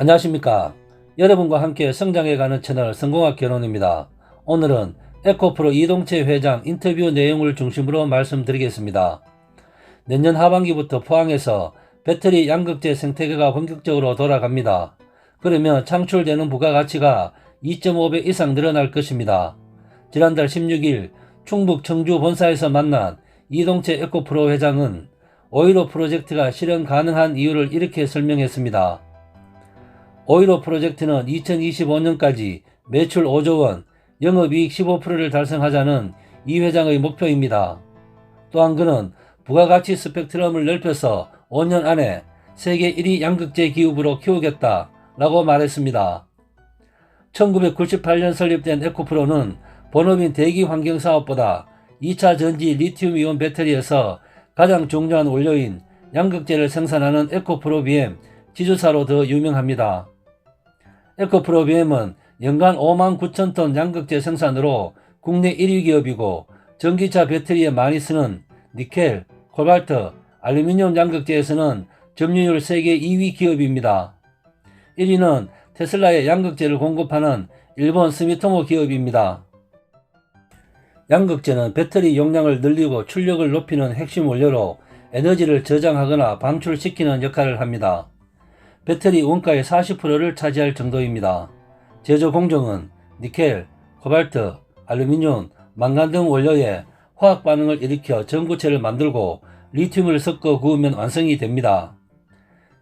안녕하십니까. 여러분과 함께 성장해가는 채널 성공학 결혼입니다. 오늘은 에코프로 이동채 회장 인터뷰 내용을 중심으로 말씀드리겠습니다. 내년 하반기부터 포항에서 배터리 양극재 생태계가 본격적으로 돌아갑니다. 그러면 창출되는 부가가치가 2.5배 이상 늘어날 것입니다. 지난달 16일 충북 청주 본사에서 만난 이동채 에코프로 회장은 오이로 프로젝트가 실현 가능한 이유를 이렇게 설명했습니다. 오이로 프로젝트는 2025년까지 매출 5조 원, 영업이익 15%를 달성하자는 이 회장의 목표입니다. 또한 그는 부가가치 스펙트럼을 넓혀서 5년 안에 세계 1위 양극재 기업으로 키우겠다 라고 말했습니다. 1998년 설립된 에코프로는 본업인 대기 환경 사업보다 2차 전지 리튬 이온 배터리에서 가장 중요한 원료인 양극재를 생산하는 에코프로비엠 지주사로 더 유명합니다. 에코프로비엠은 연간 5만 9천 톤 양극재 생산으로 국내 1위 기업이고 전기차 배터리에 많이 쓰는 니켈, 코발트, 알루미늄 양극재에서는 점유율 세계 2위 기업입니다. 1위는 테슬라의 양극재를 공급하는 일본 스미토모 기업입니다. 양극재는 배터리 용량을 늘리고 출력을 높이는 핵심 원료로 에너지를 저장하거나 방출시키는 역할을 합니다. 배터리 원가의 40%를 차지할 정도입니다. 제조 공정은 니켈, 코발트, 알루미늄, 망간 등 원료에 화학 반응을 일으켜 전구체를 만들고 리튬을 섞어 구우면 완성이 됩니다.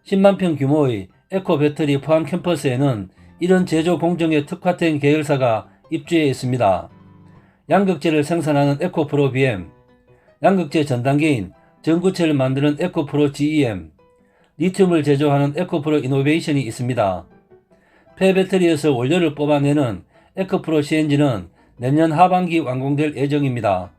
10만 평 규모의 에코 배터리 포항 캠퍼스에는 이런 제조 공정에 특화된 계열사가 입주해 있습니다. 양극재를 생산하는 에코프로 BM, 양극재 전 단계인 전구체를 만드는 에코프로 GEM, 리튬을 제조하는 에코프로 이노베이션이 있습니다. 폐배터리에서 원료를 뽑아내는 에코프로 CNG는 내년 하반기 완공될 예정입니다.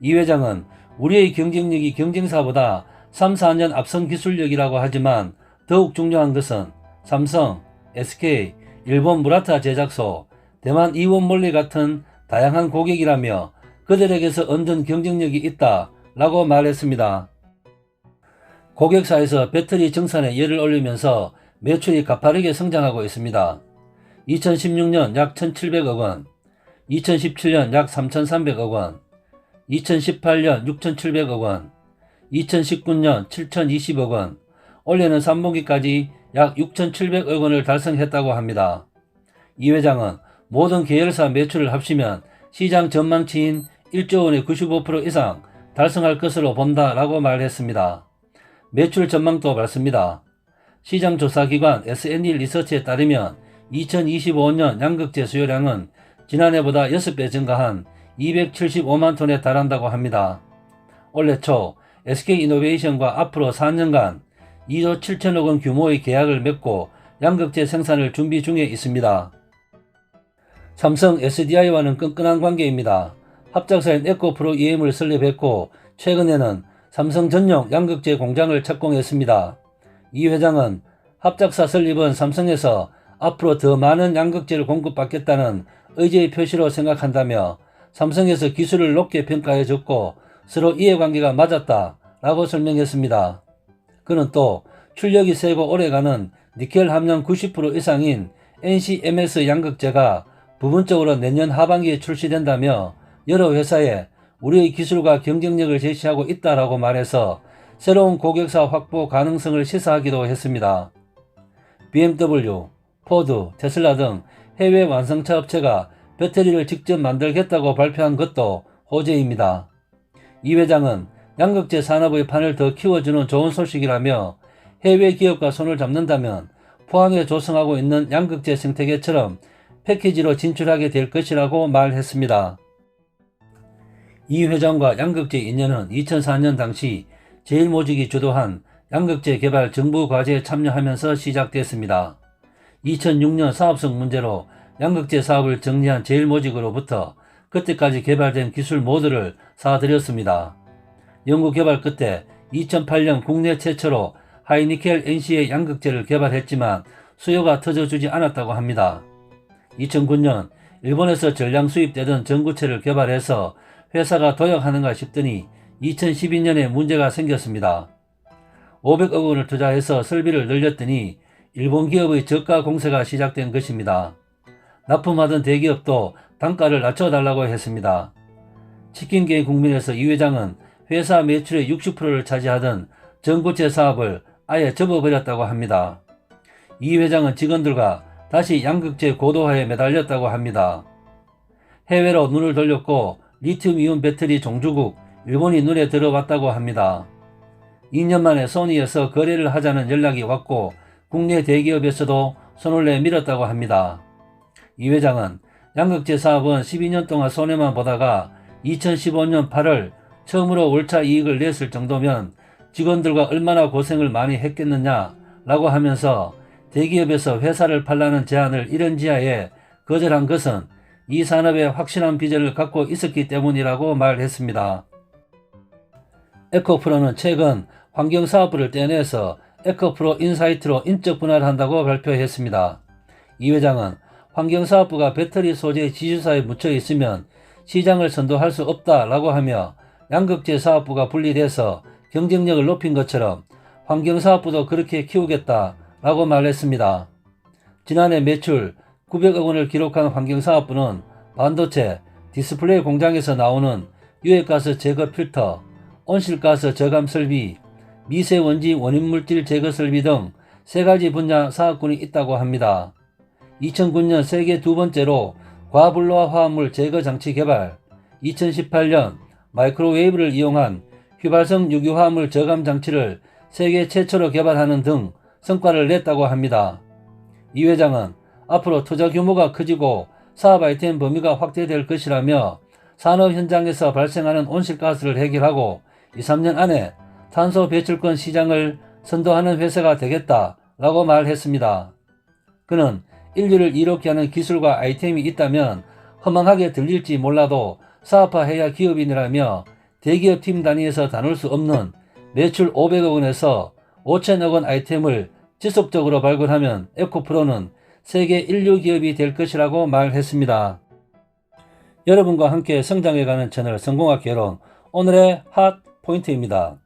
이 회장은 우리의 경쟁력이 경쟁사보다 3, 4년 앞선 기술력이라고 하지만 더욱 중요한 것은 삼성, SK, 일본 무라타 제작소, 대만 이원 몰리 같은 다양한 고객이라며 그들에게서 얻은 경쟁력이 있다 라고 말했습니다. 고객사에서 배터리 정산에 열을 올리면서 매출이 가파르게 성장하고 있습니다. 2016년 약 1,700억 원, 2017년 약 3,300억 원, 2018년 6,700억 원, 2019년 7,020억 원, 올해는 3분기까지 약 6,700억 원을 달성했다고 합니다. 이 회장은 모든 계열사 매출을 합치면 시장 전망치인 1조 원의 95% 이상 달성할 것으로 본다라고 말했습니다. 매출 전망도 밝습니다. 시장조사기관 SNE 리서치에 따르면 2025년 양극재 수요량은 지난해보다 6배 증가한 275만 톤에 달한다고 합니다. 올해 초 SK이노베이션과 앞으로 4년간 2조 7천억 원 규모의 계약을 맺고 양극재 생산을 준비 중에 있습니다. 삼성 SDI와는 끈끈한 관계입니다. 합작사인 에코프로 EM을 설립했고 최근에는 삼성 전용 양극재 공장을 착공했습니다. 이 회장은 합작사 설립은 삼성에서 앞으로 더 많은 양극재를 공급받겠다는 의지의 표시로 생각한다며 삼성에서 기술을 높게 평가해줬고 서로 이해관계가 맞았다 라고 설명했습니다. 그는 또 출력이 세고 오래가는 니켈 함량 90% 이상인 NCMS 양극재가 부분적으로 내년 하반기에 출시된다며 여러 회사에 우리의 기술과 경쟁력을 제시하고 있다라고 말해서 새로운 고객사 확보 가능성을 시사하기도 했습니다. BMW, 포드, 테슬라 등 해외 완성차 업체가 배터리를 직접 만들겠다고 발표한 것도 호재입니다. 이 회장은 양극재 산업의 판을 더 키워주는 좋은 소식이라며 해외 기업과 손을 잡는다면 포항에 조성하고 있는 양극재 생태계처럼 패키지로 진출하게 될 것이라고 말했습니다. 이 회장과 양극재 인연은 2004년 당시 제일모직이 주도한 양극재 개발 정부 과제에 참여하면서 시작됐습니다. 2006년 사업성 문제로 양극재 사업을 정리한 제일모직으로부터 그때까지 개발된 기술 모두를 사들였습니다. 연구 개발 끝에 2008년 국내 최초로 하이니켈 NC의 양극재를 개발했지만 수요가 터져주지 않았다고 합니다. 2009년 일본에서 전량 수입되던 전구체를 개발해서 회사가 도약하는가 싶더니 2012년에 문제가 생겼습니다. 500억 원을 투자해서 설비를 늘렸더니 일본 기업의 저가 공세가 시작된 것입니다. 납품하던 대기업도 단가를 낮춰달라고 했습니다. 치킨계 국민에서 이 회장은 회사 매출의 60%를 차지하던 전고체 사업을 아예 접어버렸다고 합니다. 이 회장은 직원들과 다시 양극재 고도화에 매달렸다고 합니다. 해외로 눈을 돌렸고 리튬이온 배터리 종주국 일본이 눈에 들어왔다고 합니다. 2년 만에 소니에서 거래를 하자는 연락이 왔고 국내 대기업에서도 손을 내밀었다고 합니다. 이 회장은 양극재 사업은 12년 동안 손해만 보다가 2015년 8월 처음으로 월차 이익을 냈을 정도면 직원들과 얼마나 고생을 많이 했겠느냐 라고 하면서 대기업에서 회사를 팔라는 제안을 이런 지하에 거절한 것은 이 산업에 확실한 비전을 갖고 있었기 때문이라고 말했습니다. 에코프로는 최근 환경사업부를 떼내서 에코프로 인사이트로 인적 분할을 한다고 발표했습니다. 이 회장은 환경사업부가 배터리 소재 지주사에 묻혀 있으면 시장을 선도할 수 없다라고 하며 양극재 사업부가 분리돼서 경쟁력을 높인 것처럼 환경사업부도 그렇게 키우겠다라고 말했습니다. 지난해 매출 900억 원을 기록한 환경사업부는 반도체, 디스플레이 공장에서 나오는 유해가스 제거 필터, 온실가스 저감 설비, 미세먼지 원인물질 제거 설비 등 세 가지 분야 사업군이 있다고 합니다. 2009년 세계 두 번째로 과불로화 화합물 제거 장치 개발, 2018년 마이크로웨이브를 이용한 휘발성 유기화합물 저감 장치를 세계 최초로 개발하는 등 성과를 냈다고 합니다. 이 회장은 앞으로 투자 규모가 커지고 사업 아이템 범위가 확대될 것이라며 산업 현장에서 발생하는 온실가스를 해결하고 2, 3년 안에 탄소 배출권 시장을 선도하는 회사가 되겠다 라고 말했습니다. 그는 인류를 이롭게 하는 기술과 아이템이 있다면 허망하게 들릴지 몰라도 사업화해야 기업인이라며 대기업 팀 단위에서 다룰 수 없는 매출 500억 원에서 5천억 원 아이템을 지속적으로 발굴하면 에코프로는 세계 인류 기업이 될 것이라고 말했습니다. 여러분과 함께 성장해가는 채널 성공학 개론 오늘의 핫 포인트입니다.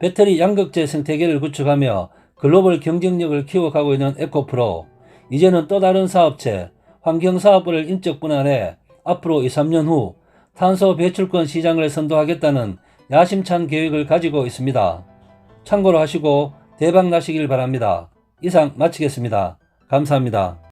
배터리 양극재 생태계를 구축하며 글로벌 경쟁력을 키워가고 있는 에코프로 이제는 또 다른 사업체 환경사업부를 인적 분할해 앞으로 2, 3년 후 탄소 배출권 시장을 선도하겠다는 야심찬 계획을 가지고 있습니다. 참고로 하시고 대박 나시길 바랍니다. 이상 마치겠습니다. 감사합니다.